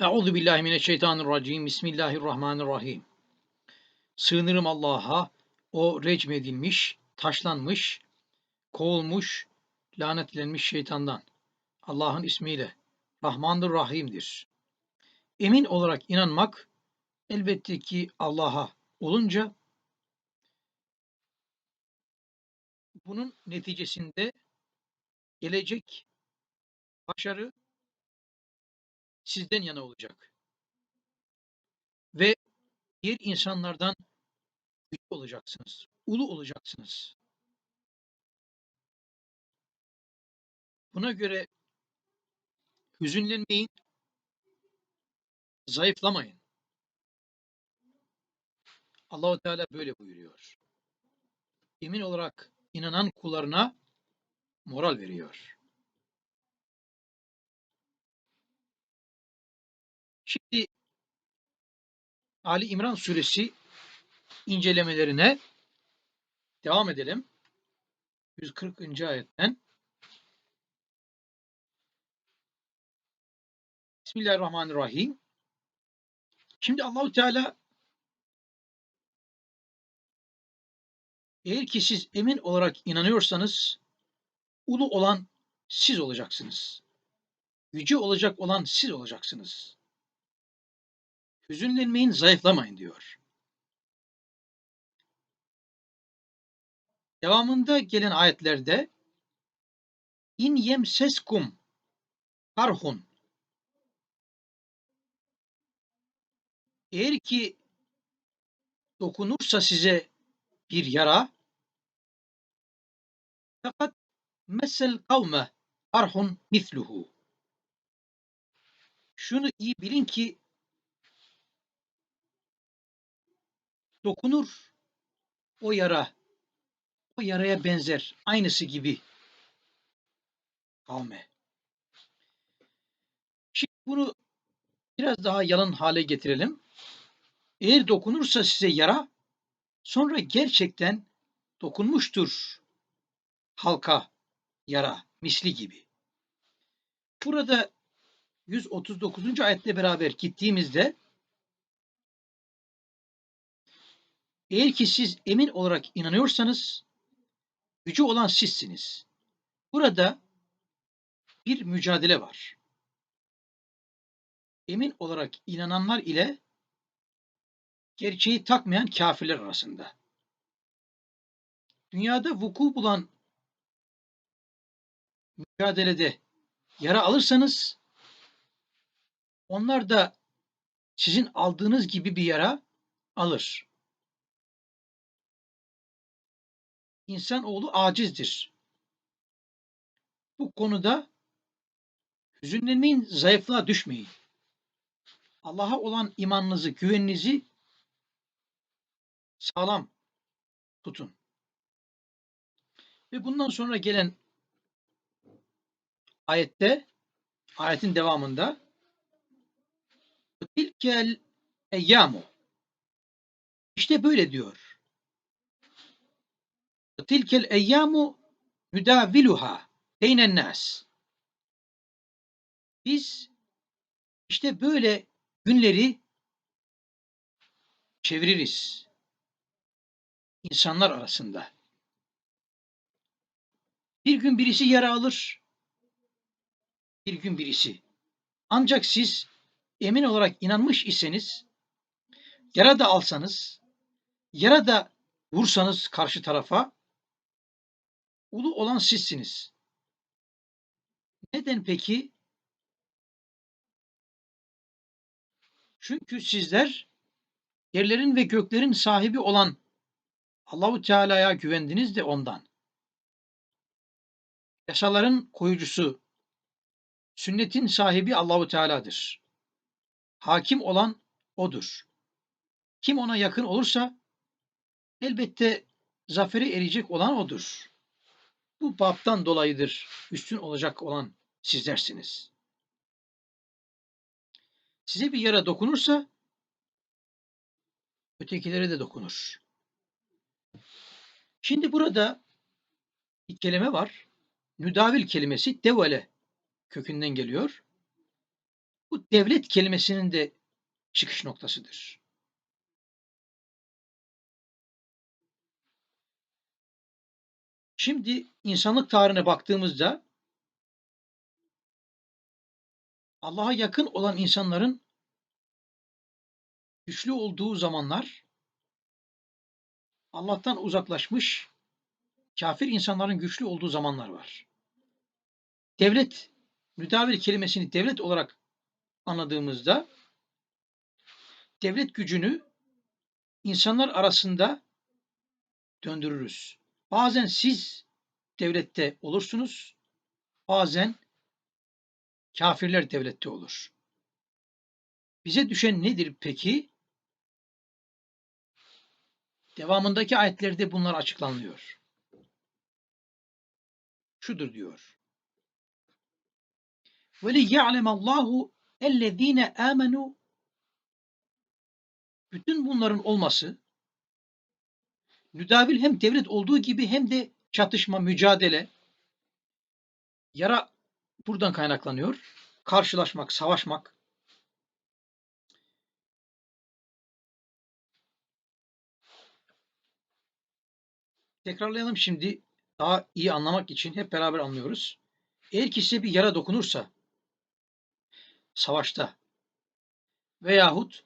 Euzu billahi mineşşeytanirracim. Bismillahirrahmanirrahim. Sığınırım Allah'a, o recm edilmiş, taşlanmış, kovulmuş, lanetlenmiş şeytandan. Allah'ın ismiyle. Rahmandır, Rahim'dir. Emin olarak inanmak elbette ki Allah'a olunca bunun neticesinde gelecek başarı sizden yana olacak. Ve diğer insanlardan güçlü olacaksınız, ulu olacaksınız. Buna göre hüzünlenmeyin, zayıflamayın. Allahu Teala böyle buyuruyor. Emin olarak inanan kullarına moral veriyor. Şimdi Ali İmran suresi incelemelerine devam edelim. 140. ayetten. Bismillahirrahmanirrahim. Şimdi Allahu Teala eğer ki siz emin olarak inanıyorsanız ulu olan siz olacaksınız. Yüce olacak olan siz olacaksınız. Hüzünlenmeyin, zayıflamayın diyor. Devamında gelen ayetlerde in yemseskum karhun eğer ki dokunursa size bir yara fakat mesel kavme karhun misluhu şunu iyi bilin ki dokunur o yara o yaraya benzer aynısı gibi kavme. Şimdi bunu biraz daha yalın hale getirelim. Eğer dokunursa size yara sonra gerçekten dokunmuştur halka yara misli gibi. Burada 139. ayetle beraber gittiğimizde Eğer ki siz emin olarak inanıyorsanız gücü olan sizsiniz. Burada bir mücadele var. Emin olarak inananlar ile gerçeği takmayan kafirler arasında. Dünyada vuku bulan mücadelede yara alırsanız onlar da sizin aldığınız gibi bir yara alır. İnsanoğlu acizdir. Bu konuda hüzünlenmeyin, zayıflığa düşmeyin. Allah'a olan imanınızı, güveninizi sağlam tutun. Ve bundan sonra gelen ayette, ayetin devamında tilkel eyyamu işte böyle diyor. Tilkel eyyamu müdaviluha beynen nas. Biz işte böyle günleri çeviririz. insanlar arasında. Bir gün birisi yara alır, bir gün birisi. Ancak siz emin olarak inanmış iseniz, yara da alsanız, yara da vursanız karşı tarafa, Ulu olan sizsiniz. Neden peki? Çünkü sizler yerlerin ve göklerin sahibi olan Allahu Teala'ya güvendiniz de ondan. Yasaların koyucusu, sünnetin sahibi Allahu Teala'dır. Hakim olan odur. Kim ona yakın olursa elbette zaferi erecek olan odur. Bu baptan dolayıdır üstün olacak olan sizlersiniz. Size bir yara dokunursa ötekilere de dokunur. Şimdi burada bir kelime var. Müdavil kelimesi devale kökünden geliyor. Bu devlet kelimesinin de çıkış noktasıdır. Şimdi insanlık tarihine baktığımızda Allah'a yakın olan insanların güçlü olduğu zamanlar Allah'tan uzaklaşmış kafir insanların güçlü olduğu zamanlar var. Devlet, müdavil kelimesini devlet olarak anladığımızda devlet gücünü insanlar arasında döndürürüz. Bazen siz devlette olursunuz, bazen kafirler devlette olur. Bize düşen nedir peki? Devamındaki ayetlerde bunlar açıklanıyor. Şudur diyor. وَلِيَعْلَمَ اللّٰهُ اَلَّذ۪ينَ آمَنُوا Bütün bunların olması müdavil hem devlet olduğu gibi hem de çatışma, mücadele, yara buradan kaynaklanıyor. Karşılaşmak, savaşmak. Tekrarlayalım şimdi daha iyi anlamak için hep beraber anlıyoruz. Eğer ki bir yara dokunursa savaşta veyahut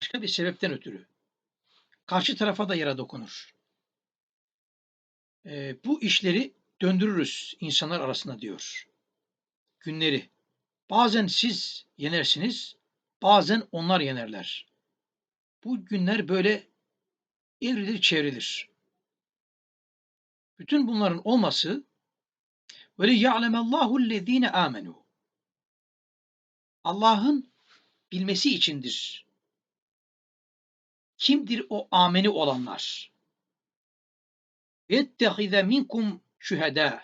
başka bir sebepten ötürü karşı tarafa da yara dokunur. E, bu işleri döndürürüz insanlar arasında diyor. Günleri. Bazen siz yenersiniz, bazen onlar yenerler. Bu günler böyle evrilir çevrilir. Bütün bunların olması ve ya'lemallahu allazine amenu. Allah'ın bilmesi içindir. Kimdir o ameni olanlar? Yettehize minkum şühedâ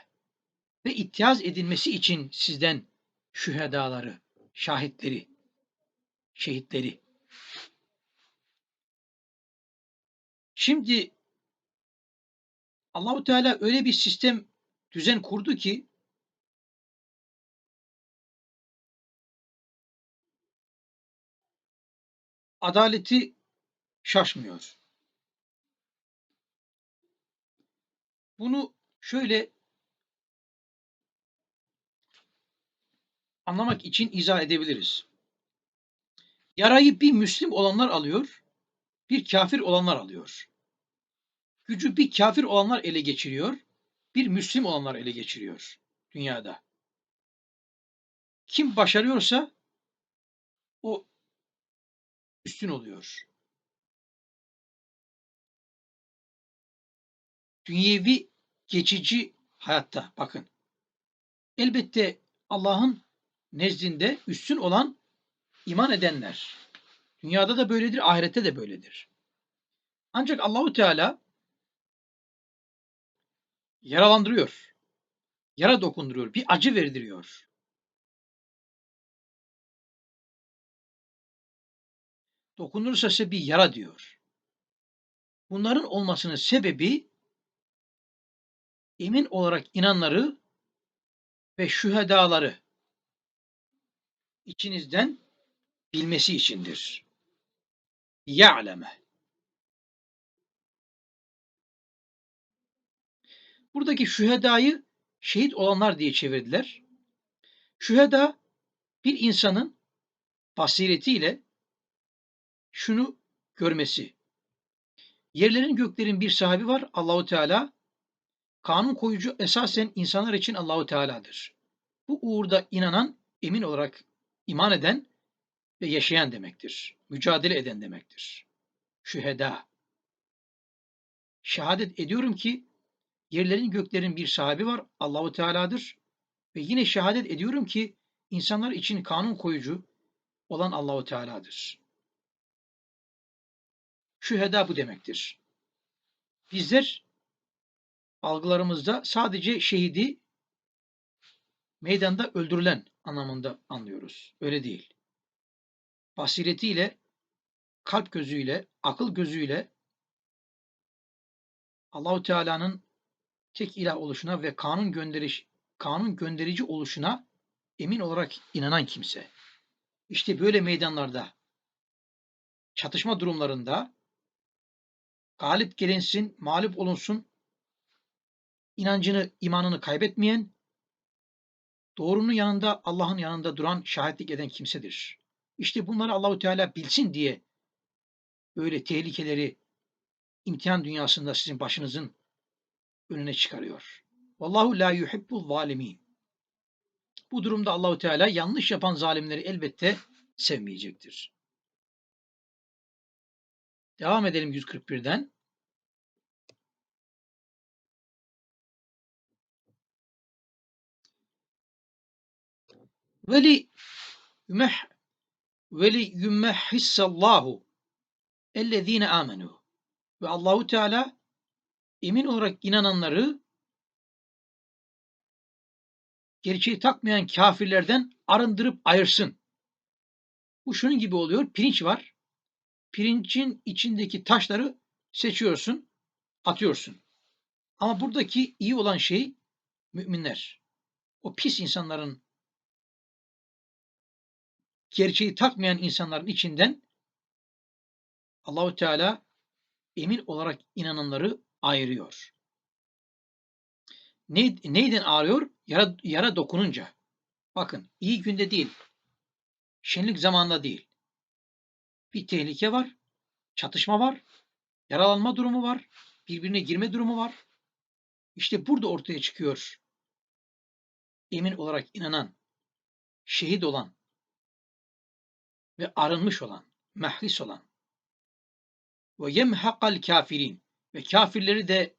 ve ittihaz edilmesi için sizden şühedaları, şahitleri, şehitleri. Şimdi Allahu Teala öyle bir sistem düzen kurdu ki adaleti şaşmıyor. Bunu şöyle anlamak için izah edebiliriz. Yarayı bir Müslim olanlar alıyor, bir kafir olanlar alıyor. Gücü bir kafir olanlar ele geçiriyor, bir Müslim olanlar ele geçiriyor dünyada. Kim başarıyorsa o üstün oluyor. Dünyevi geçici hayatta bakın. Elbette Allah'ın nezdinde üstün olan iman edenler. Dünyada da böyledir, ahirette de böyledir. Ancak Allahu Teala yaralandırıyor. Yara dokunduruyor, bir acı verdiriyor. Dokunursa size bir yara diyor. Bunların olmasının sebebi emin olarak inanları ve şühedaları içinizden bilmesi içindir. Ya'leme. Buradaki şühedayı şehit olanlar diye çevirdiler. Şüheda bir insanın basiretiyle şunu görmesi. Yerlerin göklerin bir sahibi var Allahu Teala. Kanun koyucu esasen insanlar için Allahu Teala'dır. Bu uğurda inanan, emin olarak iman eden ve yaşayan demektir. Mücadele eden demektir. Şüheda. Şehadet ediyorum ki yerlerin göklerin bir sahibi var Allahu Teala'dır ve yine şehadet ediyorum ki insanlar için kanun koyucu olan Allahu Teala'dır. Şüheda bu demektir. Bizler algılarımızda sadece şehidi meydanda öldürülen anlamında anlıyoruz. Öyle değil. Basiretiyle, kalp gözüyle, akıl gözüyle Allahu Teala'nın tek ilah oluşuna ve kanun gönderiş kanun gönderici oluşuna emin olarak inanan kimse. İşte böyle meydanlarda, çatışma durumlarında galip gelinsin, mağlup olunsun, inancını, imanını kaybetmeyen, doğrunun yanında, Allah'ın yanında duran, şahitlik eden kimsedir. İşte bunları Allahu Teala bilsin diye böyle tehlikeleri imtihan dünyasında sizin başınızın önüne çıkarıyor. Vallahu la yuhibbul zalimin. Bu durumda Allahu Teala yanlış yapan zalimleri elbette sevmeyecektir. Devam edelim 141'den. Veli yumeh veli yummehhissallahu ellezine amenu. Ve Allahu Teala emin olarak inananları gerçeği takmayan kafirlerden arındırıp ayırsın. Bu şunun gibi oluyor. Pirinç var. Pirincin içindeki taşları seçiyorsun, atıyorsun. Ama buradaki iyi olan şey müminler. O pis insanların gerçeği takmayan insanların içinden Allahu Teala emin olarak inananları ayırıyor. Ne, neyden ağrıyor? Yara, yara dokununca. Bakın iyi günde değil. Şenlik zamanında değil. Bir tehlike var. Çatışma var. Yaralanma durumu var. Birbirine girme durumu var. İşte burada ortaya çıkıyor. Emin olarak inanan, şehit olan ve arınmış olan, mehlis olan ve yemhakal kafirin ve kafirleri de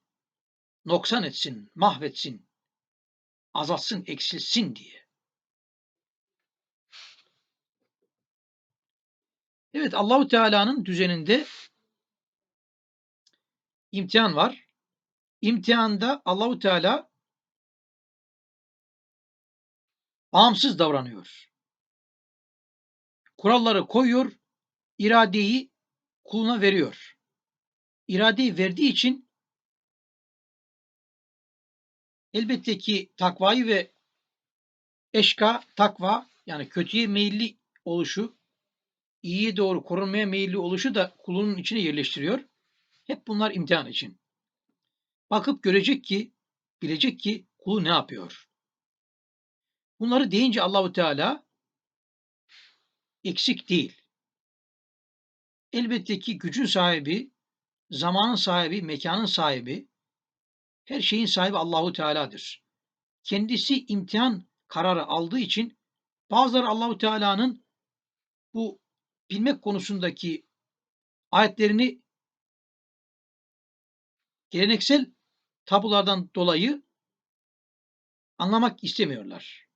noksan etsin, mahvetsin, azaltsın, eksilsin diye. Evet Allahu Teala'nın düzeninde imtihan var. İmtihanda Allahu Teala bağımsız davranıyor. Kuralları koyuyor, iradeyi kuluna veriyor. İradeyi verdiği için elbette ki takvayı ve eşka, takva yani kötüye meyilli oluşu, iyiye doğru korunmaya meyilli oluşu da kulunun içine yerleştiriyor. Hep bunlar imtihan için. Bakıp görecek ki, bilecek ki kulu ne yapıyor. Bunları deyince Allahu Teala eksik değil. Elbette ki gücün sahibi, zamanın sahibi, mekanın sahibi, her şeyin sahibi Allahu Teala'dır. Kendisi imtihan kararı aldığı için bazıları Allahu Teala'nın bu bilmek konusundaki ayetlerini geleneksel tabulardan dolayı anlamak istemiyorlar.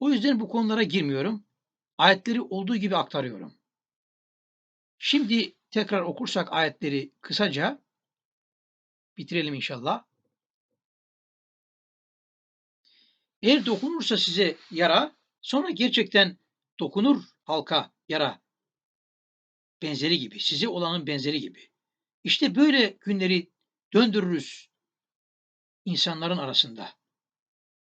O yüzden bu konulara girmiyorum. Ayetleri olduğu gibi aktarıyorum. Şimdi tekrar okursak ayetleri kısaca bitirelim inşallah. Eğer dokunursa size yara, sonra gerçekten dokunur halka yara. Benzeri gibi, size olanın benzeri gibi. İşte böyle günleri döndürürüz insanların arasında.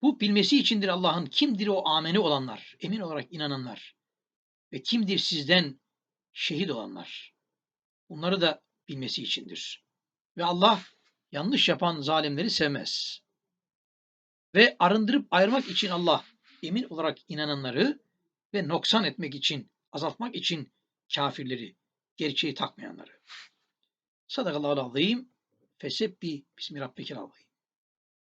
Bu bilmesi içindir Allah'ın kimdir o ameni olanlar, emin olarak inananlar ve kimdir sizden şehit olanlar. Bunları da bilmesi içindir. Ve Allah yanlış yapan zalimleri sevmez. Ve arındırıp ayırmak için Allah emin olarak inananları ve noksan etmek için, azaltmak için kafirleri, gerçeği takmayanları. Sadakallahu azim. Fesebbi bismi rabbikil azim.